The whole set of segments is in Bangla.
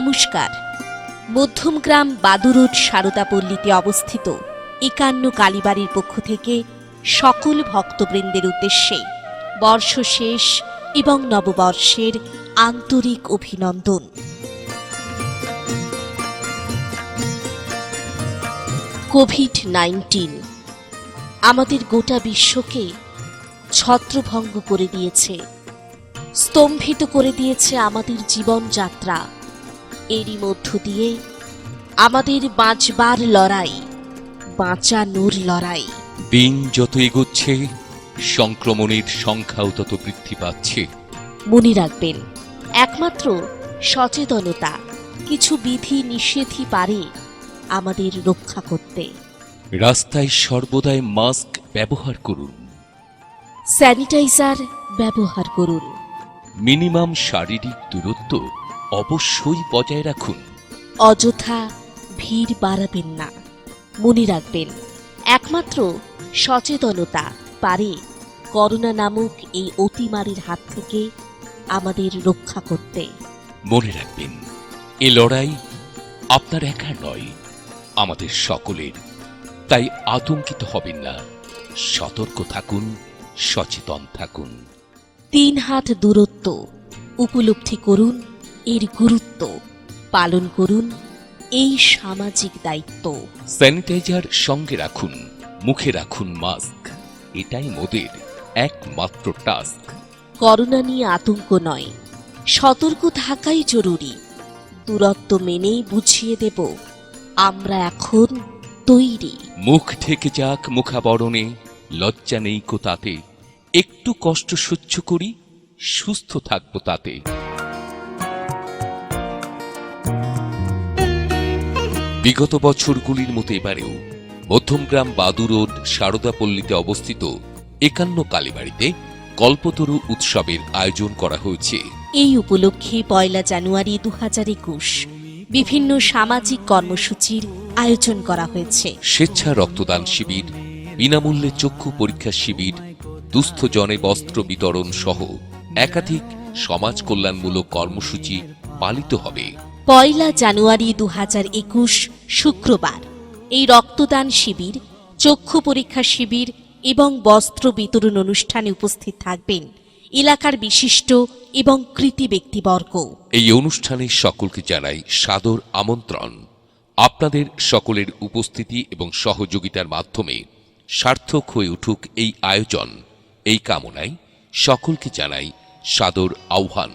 নমস্কার। মধ্যমগ্রাম বাদুরোড সারদাপল্লীতে অবস্থিত একান্ন কালীবাড়ির পক্ষ থেকে সকল ভক্তবৃন্দের উদ্দেশ্যে বর্ষ শেষ এবং নববর্ষের আন্তরিক অভিনন্দন। কোভিড নাইন্টিন আমাদের গোটা বিশ্বকে ছত্রভঙ্গ করে দিয়েছে, স্তম্ভিত করে দিয়েছে আমাদের জীবনযাত্রা। এরই মধ্য দিয়ে আমাদের বাঁচবার লড়াই বাঁচানোর লড়াই। দিন যত এগোচ্ছে সংক্রমণের সংখ্যাও তত বৃদ্ধি পাচ্ছে। মনে রাখবেন একমাত্র সচেতনতা কিছু বিধি নিষেধই পারে আমাদের রক্ষা করতে। রাস্তায় সর্বদাই মাস্ক ব্যবহার করুন। স্যানিটাইজার ব্যবহার করুন। মিনিমাম শারীরিক দূরত্ব অবশ্যই বজায় রাখুন। অযথা ভিড় বাড়াবেন না। মনে রাখবেন একমাত্র সচেতনতা পারে করোনা নামক এই অতিমারির হাত থেকে আমাদের রক্ষা করতে। মনে রাখবেন এ লড়াই আপনার একা নয় আমাদের সকলের। তাই আতঙ্কিত হবেন না সতর্ক থাকুন সচেতন থাকুন। তিন হাত দূরত্ব উপলব্ধি করুন এর গুরুত্ব পালন করুন এই সামাজিক দায়িত্ব। স্যানিটাইজার সঙ্গে রাখুন মুখে রাখুন মাস্ক এটাই মোদের একমাত্র টাস্ক। করোনা নিয়ে আতঙ্ক নয় সতর্ক থাকাই জরুরি। দূরত্ব মেনেই বুঝিয়ে দেব আমরা এখন তৈরি। মুখ থেকে যাক মুখাবরণে লজ্জা নেই কো তাতে একটু কষ্ট সহ্য করি সুস্থ থাকব তাতে। বিগত বছরগুলির মতো এবারেও মধ্যমগ্রাম বাদু রোড সারদাপল্লীতে অবস্থিত একান্ন কালীবাড়িতে কল্পতরু উৎসবের আয়োজন করা হয়েছে। এই উপলক্ষে পয়লা জানুয়ারি দু হাজার একুশ বিভিন্ন সামাজিক কর্মসূচির আয়োজন করা হয়েছে। স্বেচ্ছা রক্তদান শিবির বিনামূল্যে চক্ষু পরীক্ষা শিবির দুস্থ জনে বস্ত্র বিতরণ সহ একাধিক সমাজ কল্যাণমূলক কর্মসূচি পালিত হবে। পয়লা জানুয়ারি দু হাজার একুশ শুক্রবার। এই রক্তদান শিবির চক্ষু পরীক্ষা শিবির এবং বস্ত্র বিতরণ অনুষ্ঠানে উপস্থিত থাকবেন এলাকার বিশিষ্ট এবং কৃতি ব্যক্তিবর্গ। এই অনুষ্ঠানে সকলকে জানাই সাদর আমন্ত্রণ। আপনাদের সকলের উপস্থিতি এবং সহযোগিতার মাধ্যমে সার্থক হয়ে উঠুক এই আয়োজন। এই কামনায় সকলকে জানাই সাদর আহ্বান।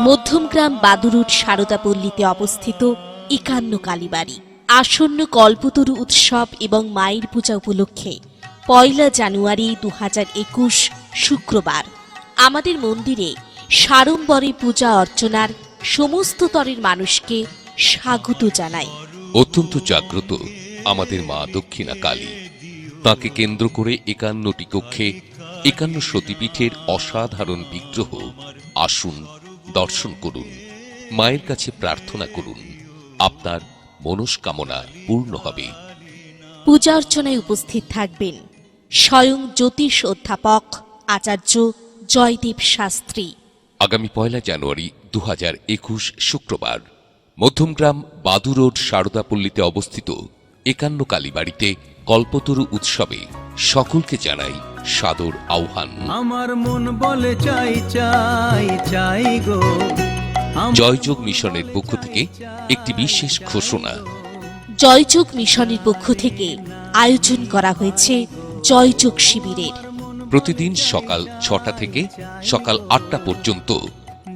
মধ্যমগ্রাম বাদুরুট সারদাপল্লীতে অবস্থিত একান্ন কালীবাড়ি। আসন্ন কল্পতরু উৎসব এবং মায়ের পূজা উপলক্ষে পয়লা জানুয়ারি দু একুশ শুক্রবার আমাদের মন্দিরে সাড়ম্বরে পূজা অর্চনার সমস্ত তরের মানুষকে স্বাগত জানাই। অত্যন্ত জাগ্রত আমাদের মা দক্ষিণা কালী। তাকে কেন্দ্র করে একান্নটি কক্ষে একান্ন সতীপীঠের অসাধারণ বিগ্রহ আসুন দর্শন করুন মায়ের কাছে প্রার্থনা করুন আপনার মনস্কামনা পূর্ণ হবে। পূজা অর্চনায় উপস্থিত থাকবেন স্বয়ং জ্যোতিষ অধ্যাপক আচার্য জয়দেব শাস্ত্রী। আগামী পয়লা জানুয়ারি দু একুশ শুক্রবার মধ্যমগ্রাম বাদু রোড সারদাপল্লীতে অবস্থিত একান্ন কালীবাড়িতে কল্পতরু উৎসবে সকলকে জানাই সাদর আহ্বান। আমার মন বলে চাই চাই চাই গো। জয়যোগ মিশনের পক্ষ থেকে একটি বিশেষ ঘোষণা। জয়যোগ মিশনের পক্ষ থেকে আয়োজন করা হয়েছে জয়যোগ শিবিরের। প্রতিদিন সকাল ছটা থেকে সকাল আটটা পর্যন্ত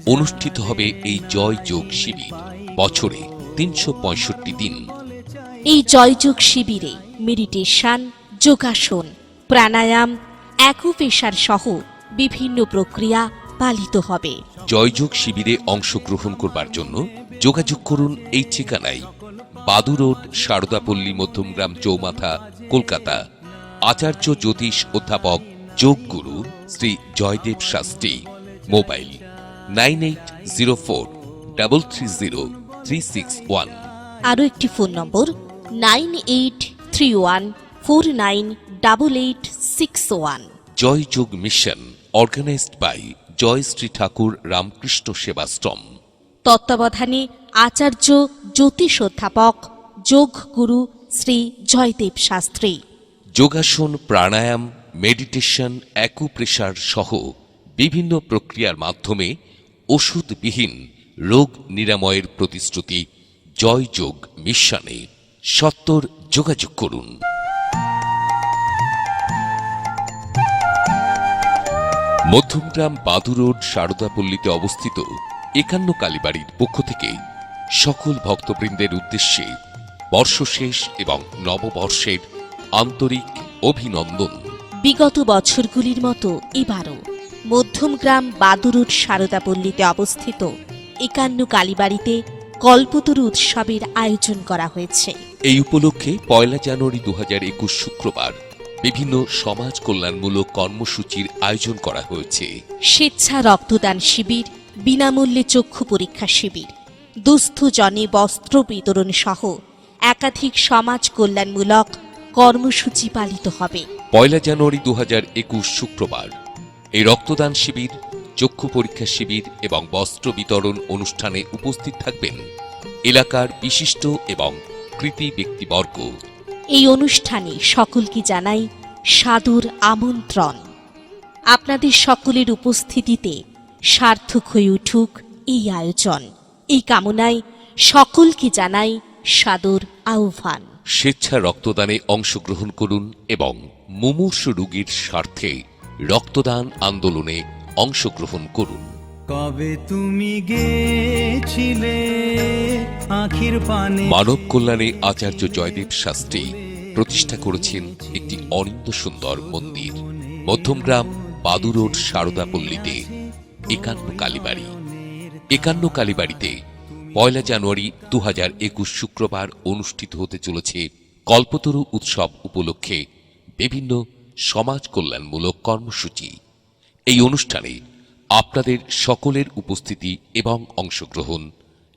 অনুষ্ঠিত হবে এই জয় যোগ শিবির। বছরে তিনশো পঁয়ষট্টি দিন। এই জয়যোগ শিবিরে মেডিটেশন যোগাসন প্রাণায়াম অ্যাকুপেশার সহ বিভিন্ন প্রক্রিয়া পালিত হবে। জয়যোগ শিবিরে অংশগ্রহণ করবার জন্য যোগাযোগ করুন এই ঠিকানায় বাদু রোড সারদাপল্লী মধ্যমগ্রাম চৌমাথা কলকাতা। আচার্য জ্যোতিষ অধ্যাপক যোগগুরু Shri Joydeb Shastri mobile nine eight zero four double three zero three six one. আরও একটি phone number nine eight three one four nine double eight six one Joy Yog mission organised by Joy Shri Thakur Ramakrishna Sevashram. তত্ত্বাবধানে আচার্য জ্যোতিষ অধ্যাপক যোগ গুরু শ্রী জয়দেব শাস্ত্রী। যোগাসন প্রাণায়াম মেডিটেশন অ্যাকুপ্রেশার সহ বিভিন্ন প্রক্রিয়ার মাধ্যমে ওষুধবিহীন রোগ নিরাময়ের প্রতিশ্রুতি জয় যোগ মিশনে। সত্তর যোগাযোগ করুন। মধ্যমগ্রাম বাদু রোড সারদাপল্লীতে অবস্থিত একান্ন কালীবাড়ির পক্ষ থেকে সকল ভক্তবৃন্দের উদ্দেশ্যে বর্ষশেষ এবং নববর্ষের আন্তরিক অভিনন্দন। বিগত বছরগুলির মতো এবারও মধ্যমগ্রাম বাদুরুট সারদাপল্লীতে অবস্থিত একান্ন কালীবাড়িতে কল্পতরু উৎসবের আয়োজন করা হয়েছে। এই উপলক্ষে পয়লা জানুয়ারি দু একুশ শুক্রবার বিভিন্ন সমাজ কল্যাণমূলক কর্মসূচির আয়োজন করা হয়েছে। স্বেচ্ছা রক্তদান শিবির বিনামূল্যে চক্ষু পরীক্ষা শিবির দুস্থ জনে বস্ত্র বিতরণ সহ একাধিক সমাজ কল্যাণমূলক কর্মসূচি পালিত হবে। পয়লা জানুয়ারি দু একুশ শুক্রবার এই রক্তদান শিবির চক্ষু পরীক্ষা শিবির এবং বস্ত্র বিতরণ অনুষ্ঠানে উপস্থিত থাকবেন এলাকার বিশিষ্ট এবং কৃতি ব্যক্তিবর্গ। এই অনুষ্ঠানে সকলকে জানাই সাদর আমন্ত্রণ। আপনাদের সকলের উপস্থিতিতে সার্থক হয়ে উঠুক এই আয়োজন। এই কামনায় সকলকে জানাই সাদর আহ্বান। স্বেচ্ছা রক্তদানে অংশগ্রহণ করুন এবং মুমূর্ষ রোগীর স্বার্থে রক্তদান আন্দোলনে অংশগ্রহণ করুন। কবে তুমি গেছিলে আখির পানে? মানব কল্যাণে আচার্য জয়দেব শাস্ত্রী প্রতিষ্ঠা করেছেন একটি অনিন্দ সুন্দর মন্দির, মধ্যমগ্রাম বাদু রোড, সারদাপল্লীতে, একান্ন কালীবাড়ি। একান্ন কালীবাড়িতে পয়লা জানুয়ারি দু একুশ শুক্রবার অনুষ্ঠিত হতে চলেছে কল্পতরু উৎসব উপলক্ষে বিভিন্ন সমাজ কল্যাণমূলক কর্মসূচি। এই অনুষ্ঠানে আপনাদের সকলের উপস্থিতি এবং অংশগ্রহণ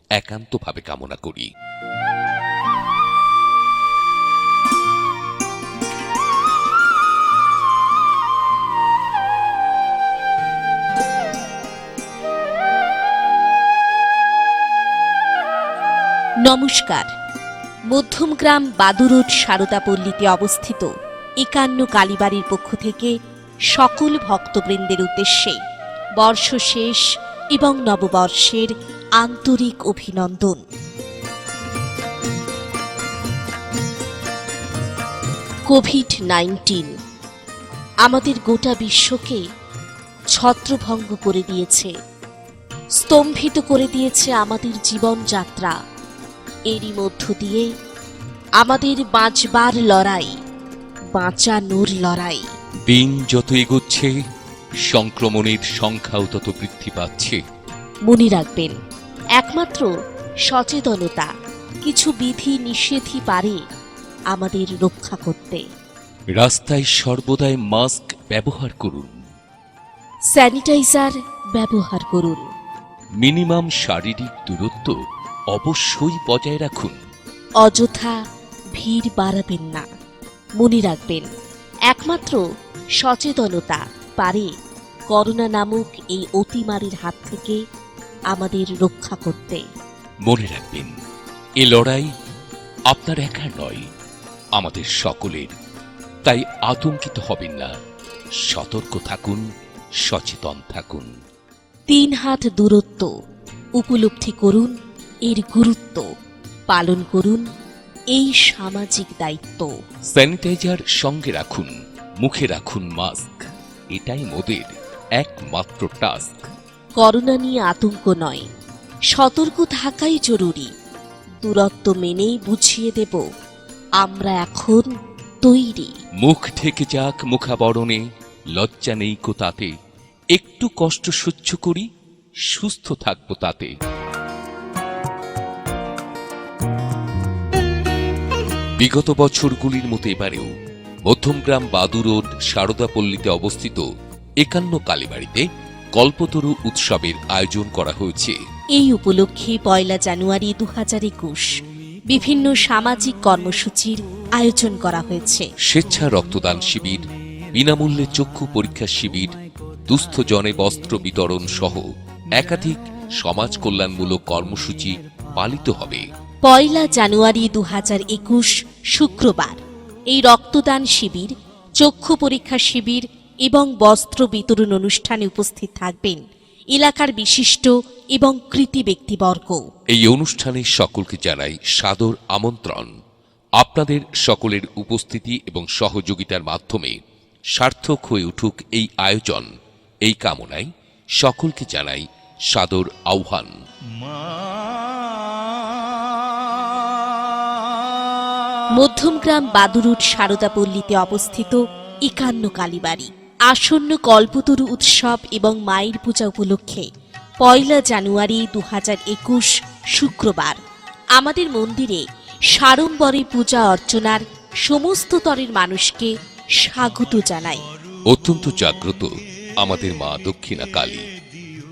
একান্তভাবে কামনা করি। নমস্কার। মধ্যমগ্রাম বাদুরোড সারদাপল্লীতে অবস্থিত একান্ন কালীবাড়ির পক্ষ থেকে সকল ভক্তবৃন্দের উদ্দেশ্যে বর্ষ শেষ এবং নববর্ষের আন্তরিক অভিনন্দন। কোভিড নাইন্টিন আমাদের গোটা বিশ্বকে ছত্রভঙ্গ করে দিয়েছে, স্তম্ভিত করে দিয়েছে আমাদের জীবনযাত্রা। এরই মধ্য দিয়ে আমাদের বাঁচবার লড়াই, বাঁচানোর লড়াই। দিন যত এগোচ্ছে সংক্রমণের সংখ্যাও তত বৃদ্ধি পাচ্ছে। মনে রাখবেন একমাত্র সচেতনতা কিছু বিধি নিষেধই পারে আমাদের রক্ষা করতে। রাস্তায় সর্বদাই মাস্ক ব্যবহার করুন। স্যানিটাইজার ব্যবহার করুন। মিনিমাম শারীরিক দূরত্ব অবশ্যই বজায় রাখুন। অযথা ভিড় বাড়াবেন না। মনে রাখবেন একমাত্র সচেতনতা পারে করোনা নামক এই অতিমারির হাত থেকে আমাদের রক্ষা করতে। মনে রাখবেন এ লড়াই আপনার একার নয় আমাদের সকলের। তাই আতঙ্কিত হবেন না সতর্ক থাকুন সচেতন থাকুন। তিন হাত দূরত্ব উপলব্ধি করুন এর গুরুত্ব পালন করুন এই সামাজিক দায়িত্ব। স্যানিটাইজার সঙ্গে রাখুন মুখে রাখুন মাস্ক। এটাই মোদের একমাত্র টাস্ক। করোনা নিয়ে আতঙ্ক নয় সতর্ক থাকাই জরুরি। দূরত্ব মেনেই বুঝিয়ে দেব আমরা এখন তৈরি। মুখ থেকে যাক মুখাবরণে লজ্জা নেই কো তাতে। একটু কষ্ট সহ্য করি সুস্থ থাকব তাতে। বিগত বছরগুলির মতো এবারেও মধ্যমগ্রাম বাদু রোড সারদাপল্লীতে অবস্থিত একান্ন কালীবাড়িতে কল্পতরু উৎসবের আয়োজন করা হয়েছে। এই উপলক্ষে পয়লা জানুয়ারি দু হাজার একুশ বিভিন্ন সামাজিক কর্মসূচির আয়োজন করা হয়েছে। স্বেচ্ছা রক্তদান শিবির বিনামূল্যে চক্ষু পরীক্ষা শিবির দুস্থ জনে বস্ত্র বিতরণ সহ একাধিক সমাজ কল্যাণমূলক কর্মসূচি পালিত হবে। পয়লা জানুয়ারি দু হাজার একুশ শুক্রবার। এই রক্তদান শিবির চক্ষু পরীক্ষা শিবির এবং বস্ত্র বিতরণ অনুষ্ঠানে উপস্থিত থাকবেন এলাকার বিশিষ্ট এবং কৃতি ব্যক্তিবর্গ। এই অনুষ্ঠানে সকলকে জানাই সাদর আমন্ত্রণ। আপনাদের সকলের উপস্থিতি এবং সহযোগিতার মাধ্যমে সার্থক হয়ে উঠুক এই আয়োজন। এই কামনায় সকলকে জানাই সাদর আহ্বান। মধ্যমগ্রাম বাদুরুট সারদাপল্লীতে অবস্থিত একান্ন কালীবাড়ি। আসন্ন কল্পতরু উৎসব এবং মায়ের পূজা উপলক্ষে পয়লা জানুয়ারি দু একুশ শুক্রবার আমাদের মন্দিরে সাড়ম্বরে পূজা অর্চনার সমস্ত তরের মানুষকে স্বাগত জানায় অত্যন্ত জাগ্রত আমাদের মা দক্ষিণা কালী।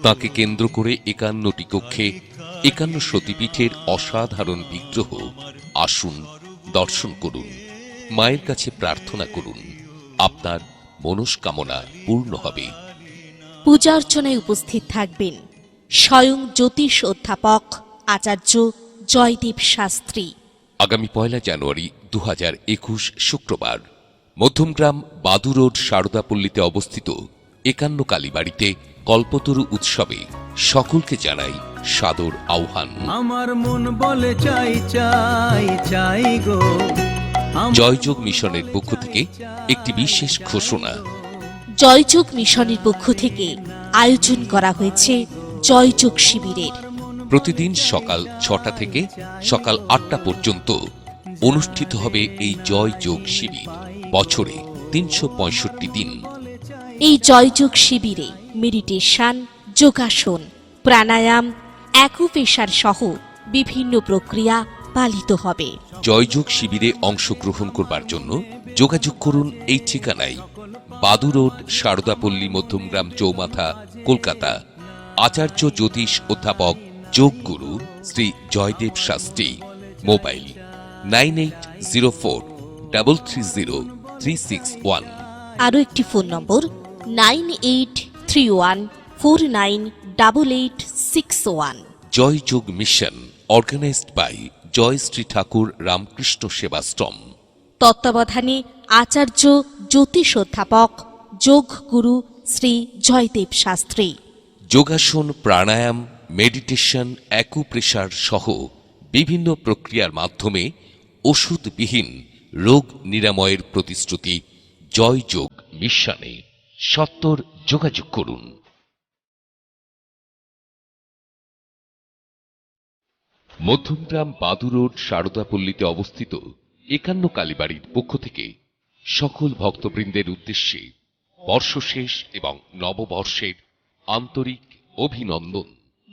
তাকে কেন্দ্র করে একান্নটি কক্ষে একান্ন সতীপীঠের অসাধারণ বিগ্রহ আসুন দর্শন করুন মায়ের কাছে প্রার্থনা করুন আপনার মনস্কামনা পূর্ণ হবে। পূজা অর্চনায় উপস্থিত থাকবেন স্বয়ং জ্যোতিষ অধ্যাপক আচার্য জয়দেব শাস্ত্রী। আগামী পয়লা জানুয়ারি দু একুশ শুক্রবার মধ্যমগ্রাম বাদু রোড সারদাপল্লীতে অবস্থিত একান্ন কালীবাড়িতে কল্পতরু উৎসবে সকলকে জানাই সাদর আহ্বান। আমার মন বলে চাই চাই চাই গো। জয়যোগ মিশনের পক্ষ থেকে একটি বিশেষ ঘোষণা। জয়যোগ মিশনের পক্ষ থেকে আয়োজন করা হয়েছে জয়যোগ শিবিরের। প্রতিদিন সকাল ছটা থেকে সকাল আটটা পর্যন্ত অনুষ্ঠিত হবে এই জয় যোগ শিবির। বছরে তিনশো পঁয়ষট্টি দিন। এই জয়যোগ শিবিরে মেডিটেশন যোগাসন প্রাণায়াম অ্যাকুপেশার সহ বিভিন্ন প্রক্রিয়া পালিত হবে। জয়যোগ শিবিরে অংশগ্রহণ করবার জন্য যোগাযোগ করুন এই ঠিকানায় বাদু রোড সারদাপল্লী মধ্যমগ্রাম চৌমাথা কলকাতা। আচার্য জ্যোতিষ অধ্যাপক যোগগুরু Shri Joydeb Shastri. Mobile nine eight zero four double three zero three six one. আরও একটি phone number nine eight three one four nine double eight six one. Joy Yog mission organised by Joy Shri Thakur Ramakrishna Sevashram. তত্ত্বাবধানে আচার্য জ্যোতিষ অধ্যাপক যোগ গুরু শ্রী জয়দেব শাস্ত্রী। যোগাসন প্রাণায়াম মেডিটেশন অ্যাকুপ্রেশার সহ বিভিন্ন প্রক্রিয়ার মাধ্যমে ওষুধবিহীন রোগ নিরাময়ের প্রতিশ্রুতি জয় যোগ মিশনে। সত্তর যোগাযোগ করুন। মধ্যমগ্রাম বাদু রোড সারদাপল্লীতে অবস্থিত একান্ন কালীবাড়ির পক্ষ থেকে সকল ভক্তবৃন্দের উদ্দেশ্যে বর্ষশেষ এবং নববর্ষের আন্তরিক অভিনন্দন।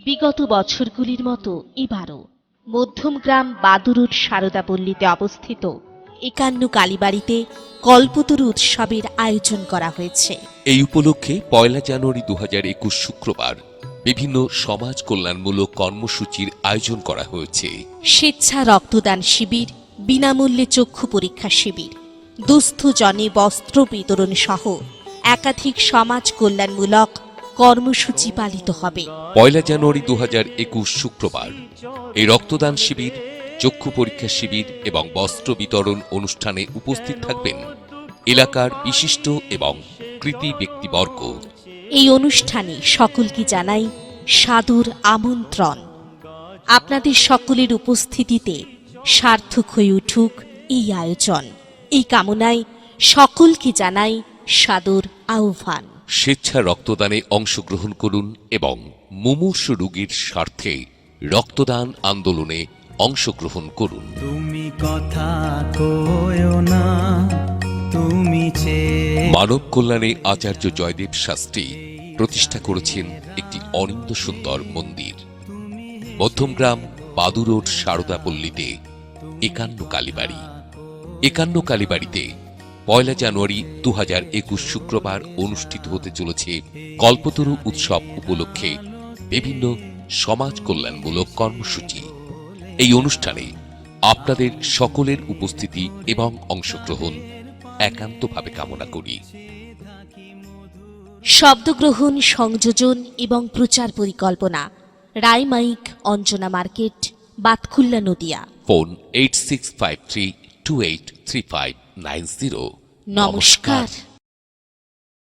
বিগত বছরগুলির মতো এবারও মধ্যমগ্রাম বাদুরুট সারদাপল্লীতে অবস্থিত একান্ন কালীবাড়িতে কল্পতরু উৎসবের আয়োজন করা হয়েছে। এই উপলক্ষে পয়লা জানুয়ারি দু একুশ শুক্রবার বিভিন্ন সমাজ কল্যাণমূলক কর্মসূচির আয়োজন করা হয়েছে। স্বেচ্ছা রক্তদান শিবির বিনামূল্যে চক্ষু পরীক্ষা শিবির দুস্থ জনে বস্ত্র বিতরণ সহ একাধিক সমাজ কল্যাণমূলক কর্মসূচি পালিত হবে। পয়লা জানুয়ারি দু একুশ শুক্রবার এই রক্তদান শিবির চক্ষু পরীক্ষা শিবির এবং বস্ত্র বিতরণ অনুষ্ঠানে উপস্থিত থাকবেন এলাকার বিশিষ্ট এবং কৃতি ব্যক্তিবর্গ। এই অনুষ্ঠানে সকলকে জানাই সাদর আমন্ত্রণ। আপনাদের সকলের উপস্থিতিতে সার্থক হয়ে উঠুক এই আয়োজন। এই কামনায় সকলকে জানাই সাদর আহ্বান। স্বেচ্ছা রক্তদানে অংশগ্রহণ করুন এবং মুমূর্ষ রোগীর স্বার্থে রক্তদান আন্দোলনে অংশগ্রহণ করুন। তুমি কথা না তুমি মানব কল্যাণে আচার্য জয়দেব শাস্ত্রী প্রতিষ্ঠা করেছেন একটি অনিন্দ সুন্দর মন্দির। মধ্যমগ্রাম বাদু রোড সারদাপল্লীতে একান্ন কালীবাড়ি। একান্ন কালীবাড়িতে পয়লা জানুয়ারি দু একুশ শুক্রবার অনুষ্ঠিত হতে চলেছে কল্পতরু উৎসব উপলক্ষে বিভিন্ন সমাজ কল্যাণমূলক কর্মসূচি। এই অনুষ্ঠানে আপনাদের সকলের উপস্থিতি এবং অংশগ্রহণ একান্তভাবে কামনা করি। শব্দগ্রহণ সংযোজন এবং প্রচার পরিকল্পনা Roy mike Anjana market Batkulla Nadia. Phone eight six five three two eight three five nine zero. নমস্কার।